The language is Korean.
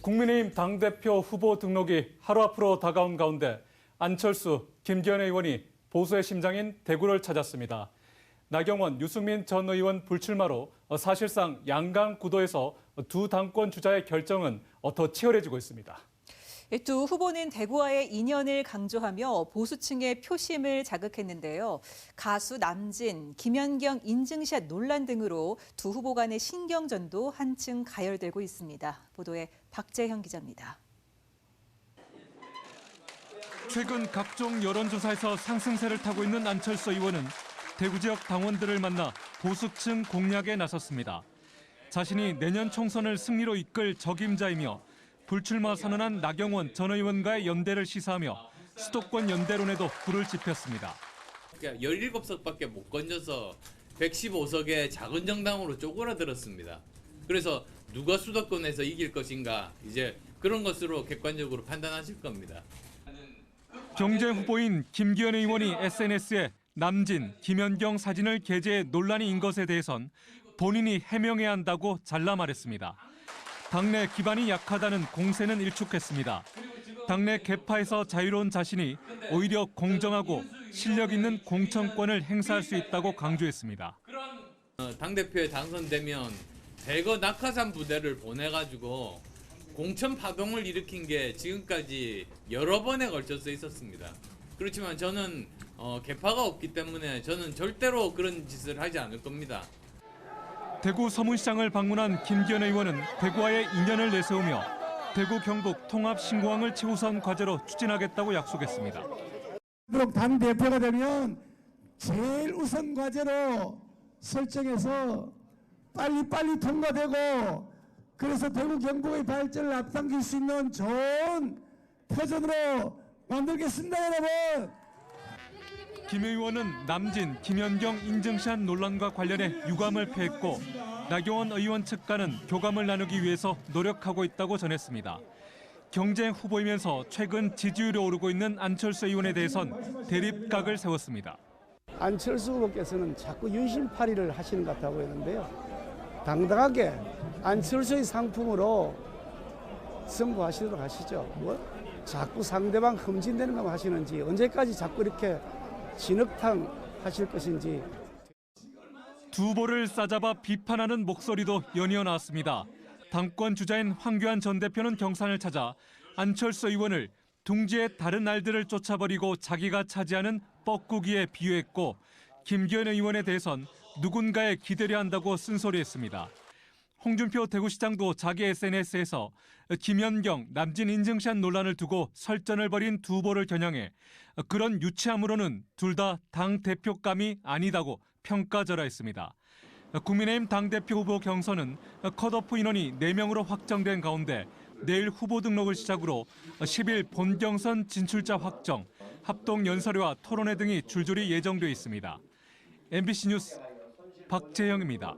국민의힘 당대표 후보 등록이 하루 앞으로 다가온 가운데 안철수, 김기현 의원이 보수의 심장인 대구를 찾았습니다. 나경원, 유승민 전 의원 불출마로 사실상 양강 구도에서 두 당권 주자의 결정은 더 치열해지고 있습니다. 두 후보는 대구와의 인연을 강조하며 보수층의 표심을 자극했는데요. 가수 남진, 김연경 인증샷 논란 등으로 두 후보 간의 신경전도 한층 가열되고 있습니다. 보도에 박재형 기자입니다. 최근 각종 여론조사에서 상승세를 타고 있는 안철수 의원은 대구 지역 당원들을 만나 보수층 공략에 나섰습니다. 자신이 내년 총선을 승리로 이끌 적임자이며 불출마 선언한 나경원 전 의원과의 연대를 시사하며 수도권 연대론에도 불을 지폈습니다. 그러니까 17석밖에 못 건져서 115석의 작은 정당으로 쪼그라들었습니다. 그래서 누가 수도권에서 이길 것인가 이제 그런 것으로 객관적으로 판단하실 겁니다. 경제 후보인 김기현 의원이 SNS에 남진, 김연경 사진을 게재해 논란이 인 것에 대해선 본인이 해명해야 한다고 잘라 말했습니다. 당내 기반이 약하다는 공세는 일축했습니다. 당내 개파에서 자유로운 자신이 오히려 공정하고 실력 있는 공천권을 행사할 수 있다고 강조했습니다. 어, 당대표에 당선되면 대거 낙하산 부대를 보내가지고 공천 파동을 일으킨 게 지금까지 여러 번에 걸쳐서 있었습니다. 그렇지만 저는 어, 개파가 없기 때문에 저는 절대로 그런 짓을 하지 않을 겁니다. 대구 서문시장을 방문한 김기현 의원은 대구와의 인연을 내세우며 대구 경북 통합 신공항을 최우선 과제로 추진하겠다고 약속했습니다. 당 대표가 되면 제일 우선 과제로 설정해서 빨리빨리 통과되고 그래서 대구 경북의 발전을 앞당길 수 있는 좋은 터전으로 만들겠습니다 여러분. 김 의원은 남진, 김연경 인증샷 논란과 관련해 유감을 표했고 나경원 의원 측과는 교감을 나누기 위해서 노력하고 있다고 전했습니다. 경쟁 후보이면서 최근 지지율이 오르고 있는 안철수 의원에 대해선 대립각을 세웠습니다. 안철수 후보께서는 자꾸 윤심팔이를 하시는 것 같아 보이는데요. 당당하게 안철수의 상품으로 승부하시도록 하시죠. 뭐 자꾸 상대방 흠진되는 것만 하시는지 언제까지 자꾸 이렇게 진흙탕 하실 것인지 두 후보를 싸잡아 비판하는 목소리도 연이어 나왔습니다. 당권 주자인 황교안 전 대표는 경산을 찾아 안철수 의원을 둥지의 다른 알들을 쫓아버리고 자기가 차지하는 뻐꾸기에 비유했고 김기현 의원에 대해선 누군가에 기대려 한다고 쓴소리했습니다. 홍준표 대구시장도 자기 SNS에서 김연경, 남진 인증샷 논란을 두고 설전을 벌인 두 후보를 겨냥해 그런 유치함으로는 둘 다 당 대표감이 아니다고 평가절하했습니다. 국민의힘 당대표 후보 경선은 컷오프 인원이 4명으로 확정된 가운데 내일 후보 등록을 시작으로 10일 본 경선 진출자 확정, 합동 연설회와 토론회 등이 줄줄이 예정돼 있습니다. MBC 뉴스 박재영입니다.